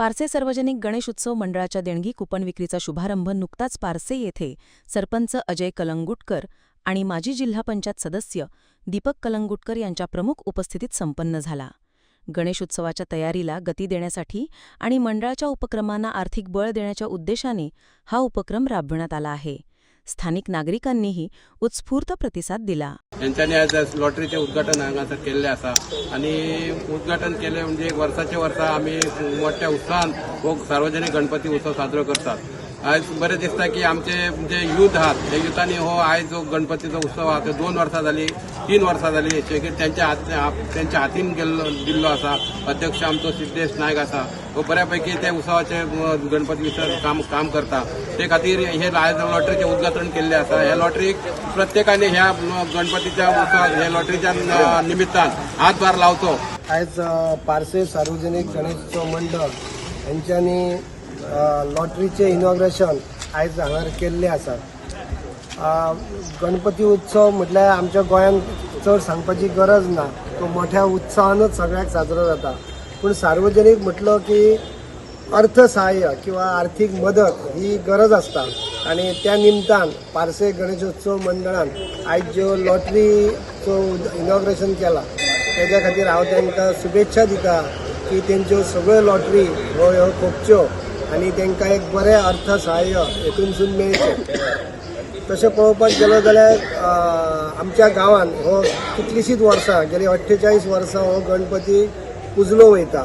Parse सार्वजनिक गणेश उत्सव मंडळाच्या देणगी कुपन विक्रीचा शुभारंभ नुकताच पारसे येथे सरपंच अजय कलंगुटकर आणि माजी जिल्हा पंचायत सदस्य दीपक कलंगुटकर यांच्या प्रमुख उपस्थितीत संपन्न झाला. गणेशोत्सवाच्या तयारीला गती देण्यासाठी आणि मंडळाच्या उपक्रमांना आर्थिक बळ देण्याच्या उद्देशाने हा उपक्रम राबविण्यात आला आहे. स्थानिक नागरिकांनीही उत्स्फूर्त प्रतिसाद दिला. त्यांच्यानी आज लॉटरीचे उद्घाटन हांगासर केल्ले आसा आणि उद्घाटन केले म्हणजे एक वर्साचे वर्सा आमी मोठ्या उत्साहान हो सार्वजनीक गणपती उत्सव साजरो करतात. आयज बरें दिसता की आमचे जे यूथ हो आहात ते युथांनी हो आयज जो गणपतीचो उत्सव आहा तो दोन वर्सां जाली तीन वर्सां जाली हेचे तेंच्या हात त्यांच्या हातीन गेल्लो दिल्लो आसा अध्यक्ष आमचो सिद्धेश नायक आसा तो बऱ्यापैकी ते उत्सवाचे गणपती विसर काम काम करता. ते खातीर हे आयज लॉटरीचे उद्घाटन केल्लें आसा ह्या लॉटरीक प्रत्येकाने ह्या गणपतीच्या उत्सवाक ह्या लॉटरीच्या निमित्तान हातभार लावचो आयज पारसे सार्वजनीक गणेशोत्सव मंडळ यांच्यानी लॉटरीचे इनॉग्रेशन आयज हांगा केल्ले आसा. गणपती उत्सव म्हटल्यार आमच्या गोंयांत चड सांगपाची गरज ना. तो मोठ्या उत्सवानूच सगळ्याक साजरो जाता. पूण सार्वजनीक म्हटलो की अर्थसहाय्य किंवा आर्थिक मदत ही गरज असता आणि त्या निमतान पारसे गणेशोत्सव मंडळान आयज ज्यो लॉटरीचो इनॉग्रेशन केला त्याच्या खातीर हांव तांकां शुभेच्छा दिता की तेंच्यो सगळ्यो लॉटरी ह्यो ह्यो खोपच्यो आनी तांकां एक बरें अर्थसहाय्य हेतूनसून मेळचें तशें पळोवपाक गेलो जाल्यार आमच्या गांवांत हो कितलींशींच वर्सां गेली अठ्ठेचाळीस वर्सां हो गणपती पुजलो वयता.